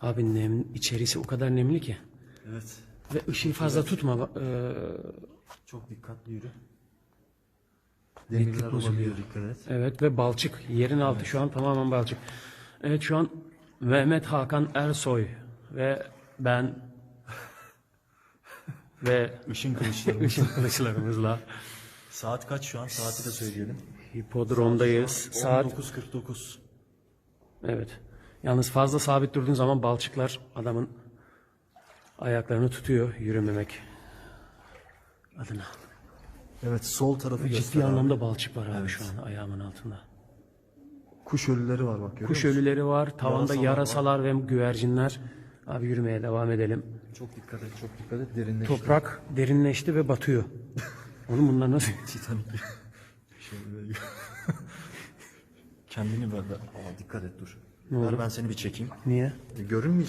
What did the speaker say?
Abi nem, içerisi o kadar nemli ki. Evet. Ve ışığı fazla tutma. Ee, Çok dikkatli yürü. Demirler olabiliyor dikkat et. evet ve balçık. Yerin altı şu an tamamen balçık. Evet şu an Mehmet Hakan Ersoy ve ben ve Işın kılıçlarımız. ışın kılıçlarımızla Saat kaç şu an? Saati de söyleyelim. hipodromdayız. Saat 19.49. Evet. Yalnız fazla sabit durduğun zaman balçıklar adamın ayaklarını tutuyor yürümemek adına. Evet sol tarafı Ciddi göster abi. anlamda balçık var abi şu an ayağımın altında. Kuş ölüleri var bak görüyor Kuş musun? ölüleri var, tavanda Yarasalar yarasalar ve güvercinler. Abi yürümeye devam edelim. Çok dikkat et, çok dikkat et. Derinleşti. Toprak derinleşti ve batıyor. Oğlum bunlar nasıl? Titanik. Kendini ver. ver. Aa, dikkat et dur. Ne Ver oldu? ben seni bir çekeyim. Niye? E, görünmeyecek.